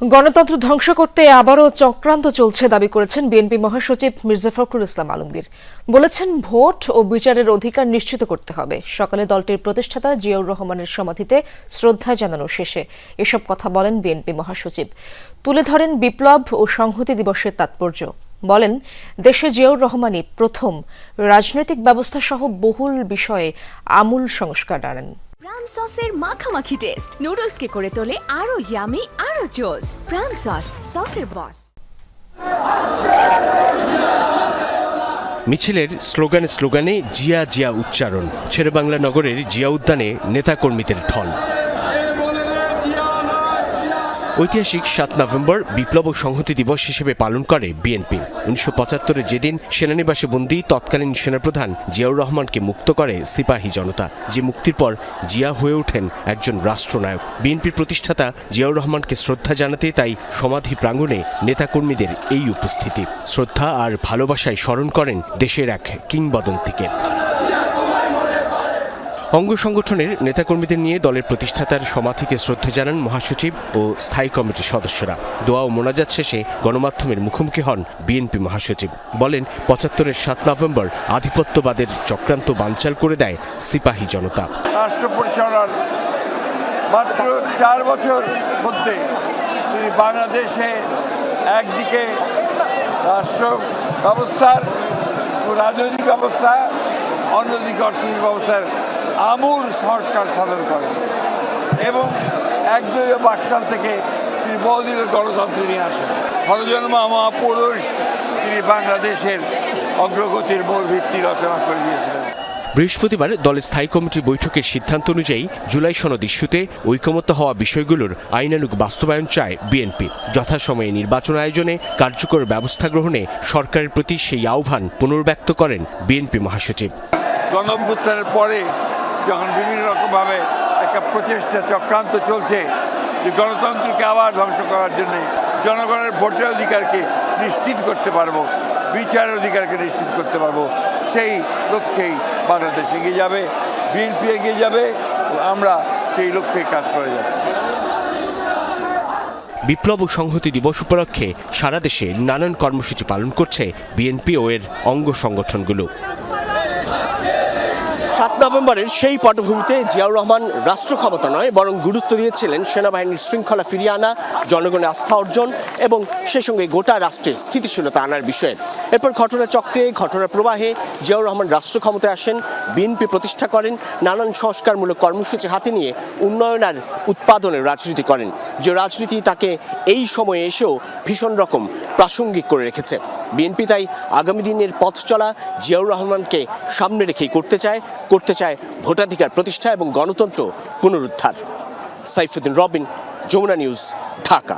গণতন্ত্র ধ্বংস করতে আবারও চক্রান্ত চলছে দাবি করেছেন বিএনপি মহাসচিব মির্জা ফখরুল ইসলাম আলমগীর। বলেছেন ভোট ও বিচারের অধিকার নিশ্চিত করতে হবে। সকালে দলটির প্রতিষ্ঠাতা জিয়াউর রহমানের সমাধিতে শ্রদ্ধা জানানো শেষে এসব কথা বলেন বিএনপি মহাসচিব। তুলে ধরেন বিপ্লব ও সংহতি দিবসের তাৎপর্য। বলেন, দেশে জিয়াউর রহমানই প্রথম রাজনৈতিক ব্যবস্থা সহ বহুল বিষয়ে আমূল সংস্কার আনেন। প্রাণ সসের মাখামাখি টেস্ট নুডলস কে করে তোলে আরও ইয়ামি আরও জোস প্রাণ সস সসের বস মিছিলের স্লোগানে স্লোগানে জিয়া জিয়া উচ্চারণ। শেরেবাংলা নগরের জিয়া উদ্যানে নেতাকর্মীদের ঢল। ঐতিহাসিক সাত নভেম্বর বিপ্লব সংহতি দিবস হিসেবে পালন করে বিএনপি। উনিশশো পঁচাত্তরে যেদিন সেনানিবাসে বন্দী তৎকালীন সেনাপ্রধান জিয়াউর রহমানকে মুক্ত করে সিপাহী জনতা, যে মুক্তির পর জিয়া হয়ে ওঠেন একজন রাষ্ট্রনায়ক। বিএনপির প্রতিষ্ঠাতা জিয়াউর রহমানকে শ্রদ্ধা জানাতে তাই সমাধি প্রাঙ্গণে নেতাকর্মীদের এই উপস্থিতি। শ্রদ্ধা আর ভালোবাসায় স্মরণ করেন দেশের এক কিংবদন্তিকে। অঙ্গ সংগঠনের নেতাকর্মীদের নিয়ে দলের প্রতিষ্ঠাতার সমাধিতে শ্রদ্ধা জানান মহাসচিব ও স্থায়ী কমিটির সদস্যরা। দোয়া ও মোনাজাত শেষে গণমাধ্যমের মুখোমুখি হন বিএনপি মহাসচিব। বলেন, পঁচাত্তরের সাত নভেম্বর আধিপত্যবাদের চক্রান্ত বানচাল করে দেয় সিপাহী জনতা। রাষ্ট্র পরিচালনার মাত্র চার বছর মধ্যে তিনি বাংলাদেশে একদিকে রাষ্ট্র ব্যবস্থার রাজনৈতিক ব্যবস্থা, অন্যদিকে অর্থনৈতিক ব্যবস্থার আমূল সংস্কার সাধন করেন। এবং একদলীয় বাকশাল থেকে তিনি বহুদিনের গণতন্ত্র নিয়ে আসেন। হরজন্মা মহাপুরুষ তিনি বাংলাদেশের অগ্রগতির মূল ভিত্তি রচনা করে দিয়েছিলেন। বৃহস্পতিবার দলের স্থায়ী কমিটির বৈঠকের সিদ্ধান্ত অনুযায়ী জুলাই সনদ ইস্যুতে ঐকমত্য হওয়া বিষয়গুলোর আইনানুগ বাস্তবায়ন চায় বিএনপি। যথাসময়ে নির্বাচন আয়োজনে কার্যকর ব্যবস্থা গ্রহণে সরকারের প্রতি সেই আহ্বান পুনর্ব্যক্ত করেন বিএনপি মহাসচিব। গণঅভ্যুত্থানের পরে যখন বিভিন্ন রকমভাবে একটা প্রচেষ্টা চক্রান্ত চলছে যে গণতন্ত্রকে আবার ধ্বংস করার জন্যে জনগণের ভোটের অধিকারকে নিশ্চিত করতে পারব, বিচারের অধিকারকে নিশ্চিত করতে পারব, সেই লক্ষ্যেই বাংলাদেশ এগিয়ে যাবে বিএনপি এগিয়ে যাবে আমরা সেই লক্ষ্যেই কাজ করে যাচ্ছি। বিপ্লব ও সংহতি দিবস উপলক্ষে সারা দেশে নানান কর্মসূচি পালন করছে বিএনপি ও এর অঙ্গ সংগঠনগুলো। সাত নভেম্বরের সেই পটভূমিতে জিয়াউর রহমান রাষ্ট্র ক্ষমতা নয়, বরং গুরুত্ব দিয়েছিলেন সেনাবাহিনীর শৃঙ্খলা ফিরিয়ে আনা, জনগণের আস্থা অর্জন এবং সেই সঙ্গে গোটা রাষ্ট্রে স্থিতিশীলতা আনার বিষয়ে। এরপর ঘটনা চক্রে, ঘটনা প্রবাহে জিয়াউর রহমান রাষ্ট্র ক্ষমতায় আসেন, বিএনপি প্রতিষ্ঠা করেন, নানান সংস্কারমূলক কর্মসূচি হাতে নিয়ে উন্নয়ন আর উৎপাদনের রাজনীতি করেন। যে রাজনীতি তাকে এই সময়ে এসেও ভীষণ রকম প্রাসঙ্গিক করে রেখেছে। বিএনপি তাই আগামী দিনের পথ চলা জিয়াউর রহমানকে সামনে রেখেই করতে চায় করতে চায় ভোটাধিকার প্রতিষ্ঠা এবং গণতন্ত্র পুনরুদ্ধার। সাইফুদ্দিন রবিন, যমুনা নিউজ, ঢাকা।